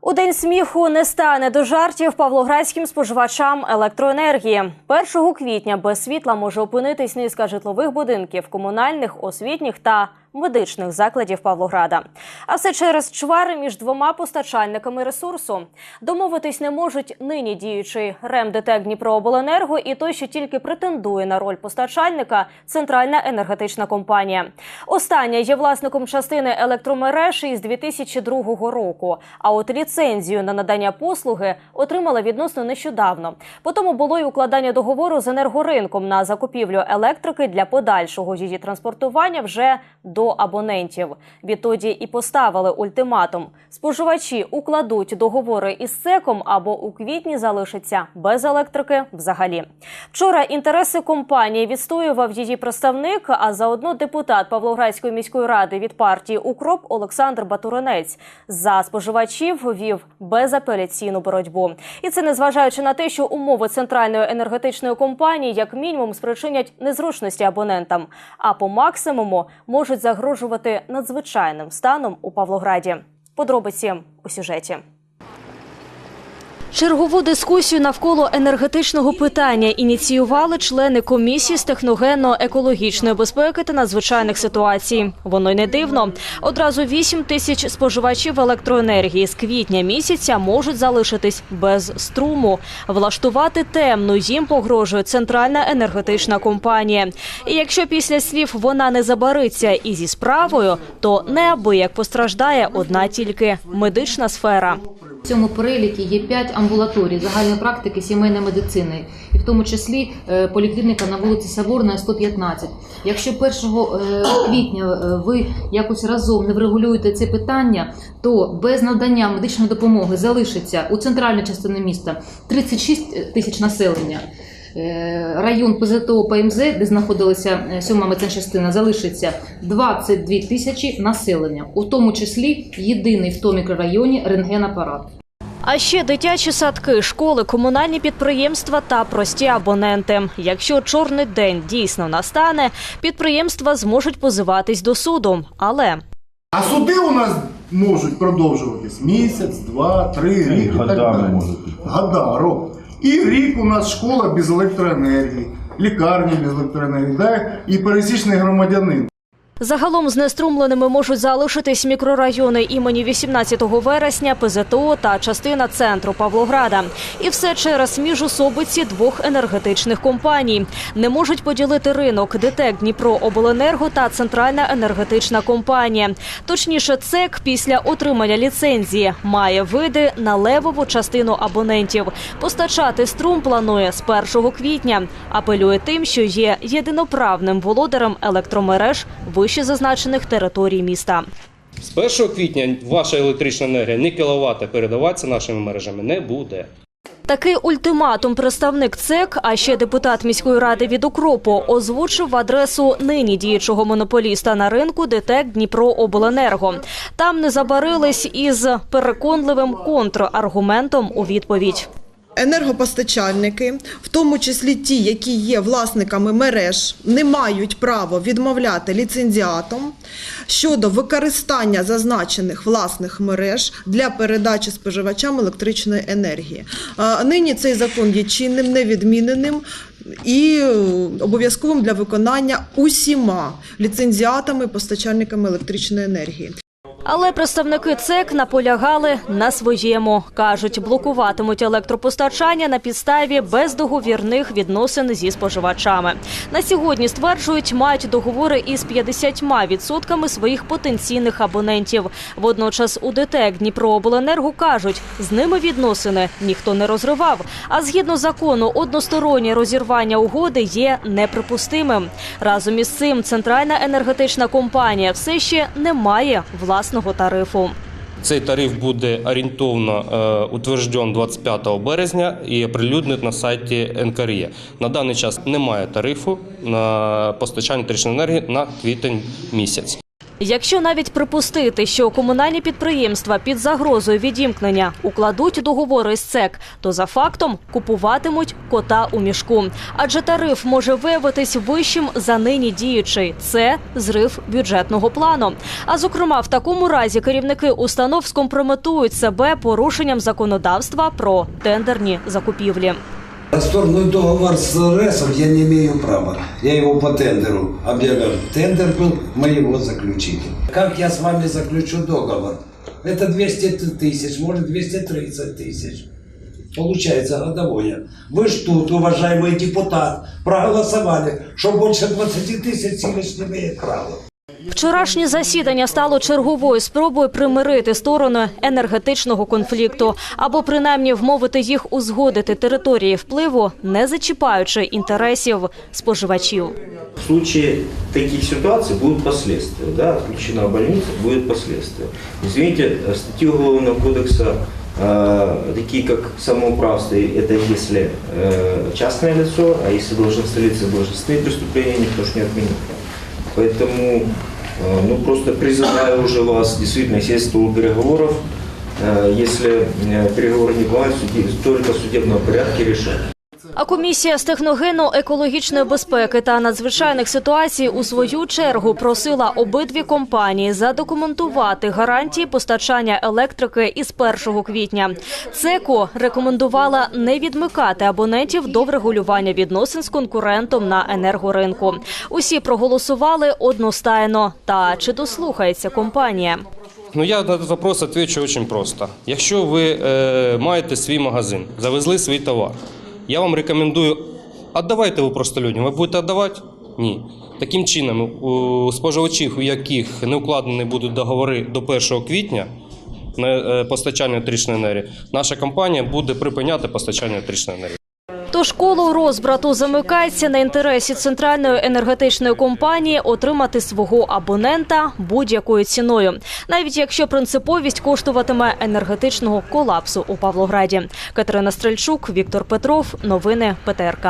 У день сміху не стане до жартів павлоградським споживачам електроенергії. 1 квітня без світла може опинитись низка житлових будинків, комунальних, освітніх та медичних закладів Павлограда. А все через чвари між двома постачальниками ресурсу. Домовитись не можуть нині діючий РЕМ-ДТЕК Дніпрообленерго і той, що тільки претендує на роль постачальника Центральна енергетична компанія. Остання є власником частини електромереж із 2002 року. А от ліцензію на надання послуги отримала відносно нещодавно. Потім було й укладання договору з енергоринком на закупівлю електрики для подальшого її транспортування вже до абонентів. Відтоді і поставили ультиматум: споживачі укладуть договори із СЕКом або у квітні залишаться без електрики взагалі. Вчора інтереси компанії відстоював її представник, а заодно депутат Павлоградської міської ради від партії Укроп Олександр Батуринець за споживачів вів безапеляційну боротьбу. І це незважаючи на те, що умови центральної енергетичної компанії як мінімум спричинять незручності абонентам, а по максимуму можуть загрожувати надзвичайним станом у Павлограді. Подробиці у сюжеті. Чергову дискусію навколо енергетичного питання ініціювали члени комісії з техногенно-екологічної безпеки та надзвичайних ситуацій. Воно й не дивно. Одразу 8 тисяч споживачів електроенергії з квітня місяця можуть залишитись без струму. Влаштувати темну їм погрожує центральна енергетична компанія. І якщо після слів вона не забариться і зі справою, то неабияк постраждає одна тільки медична сфера. Цьому переліку є 5 амбулаторій загальної практики сімейної медицини, і в тому числі е, поліклініка на вулиці Саворна 115. Якщо 1 е, квітня е, ви якось разом не врегулюєте це питання, то без надання медичної допомоги залишиться у центральній частині міста 36 тисяч населення. Е, Район ПЗТО ПМЗ, де знаходилася е, сьома медцинчастина, залишиться 22 тисячі населення, у тому числі єдиний в тому мікрорайоні рентгенапарат. А ще дитячі садки, школи, комунальні підприємства та прості абоненти. Якщо чорний день дійсно настане, підприємства зможуть позиватись до суду. Але А суди у нас можуть продовжуватись місяць, два, три, рік і так далі. можуть. Года, рок. І рік у нас школа без електроенергії, лікарні без електроенергії, да? і пересічний громадянин. Загалом знеструмленими можуть залишитись мікрорайони імені 18 вересня, ПЗТО та частина центру Павлограда. І все через міжособиці двох енергетичних компаній. Не можуть поділити ринок ДТЕК Дніпрообленерго та Центральна енергетична компанія. Точніше, ЦЕК після отримання ліцензії має види на левову частину абонентів. Постачати струм планує з 1 квітня. Апелює тим, що є єдиноправним володарем електромереж вище зазначених територій міста. З 1 квітня ваша електрична енергія ні кіловата передаватися нашими мережами не буде. Такий ультиматум представник ЦЕК, а ще депутат міської ради від Укропу, озвучив в адресу нині діючого монополіста на ринку ДТЕК Дніпрообленерго. Там не забарились із переконливим контраргументом у відповідь. Енергопостачальники, в тому числі ті, які є власниками мереж, не мають права відмовляти ліцензіатам щодо використання зазначених власних мереж для передачі споживачам електричної енергії. Нині цей закон є чинним, невідміненим і е, обов'язковим для виконання усіма ліцензіатами, постачальниками електричної енергії. Але представники ЦЕК наполягали на своєму. Кажуть, блокуватимуть електропостачання на підставі бездоговірних відносин зі споживачами. На сьогодні стверджують, мають договори із 50% своїх потенційних абонентів. Водночас у ДТЕК Дніпрообленерго кажуть, з ними відносини ніхто не розривав. А згідно закону, одностороннє розірвання угоди є неприпустимим. Разом із цим центральна енергетична компанія все ще не має власного тарифу. Цей тариф буде орієнтовно е, утверджен 25 березня і оприлюднений на сайті НКРЄ. На даний час немає тарифу на постачання електричної енергії на квітень місяць. Якщо навіть припустити, що комунальні підприємства під загрозою відімкнення укладуть договори з ЦЕК, то за фактом купуватимуть кота у мішку. Адже тариф може виявитись вищим за нині діючий. Це зрив бюджетного плану. А зокрема, в такому разі керівники установ скомпрометують себе порушенням законодавства про тендерні закупівлі. Расторгнуть договор с РЭСом я не имею права. Я его по тендеру объявляю. Тендер был, мы его заключили. Как я с вами заключу договор? Это 200 тысяч, может 230 тысяч. Получается годовое. Вы ж тут, уважаемый депутат, проголосовали, что больше 20 тысяч Силич не имеет права. Вчорашнє засідання стало черговою спробою примирити сторони енергетичного конфлікту або принаймні вмовити їх узгодити території впливу, не зачіпаючи інтересів споживачів. В случае таких ситуаций будут последствия. Да? Отключена больница, будет последствия. Извините, э, статьи Уголовного кодекса, э, такие как самоуправство, это если э, частное лицо, а если должностное лицо, должностные преступления никто ж не отменил. Поэтому э, ну, просто призываю уже вас действительно сесть в стол переговоров. Э, Если э, переговоры не бывают, суде- только в судебном порядке решать. А комісія з техногену екологічної безпеки та надзвичайних ситуацій у свою чергу просила обидві компанії задокументувати гарантії постачання електрики із 1 квітня. ЦЕКО рекомендувала не відмикати абонентів до врегулювання відносин з конкурентом на енергоринку. Усі проголосували одностайно. Та чи дослухається компанія? Ну я на этот вопрос отвечу очень просто. Якщо ви е, маєте свій магазин, завезли свій товар, я вам рекомендую віддавайте ви просто людям. Ви будете віддавати? Ні. Таким чином, у споживачів, у яких не укладені будуть договори до 1 квітня е, постачання електричної енергії, наша компанія буде припиняти постачання електричної енергії. Тож школу розбрату замикається на інтересі центральної енергетичної компанії отримати свого абонента будь-якою ціною, навіть якщо принциповість коштуватиме енергетичного колапсу у Павлограді. Катерина Стрельчук, Віктор Петров, новини ПТРК.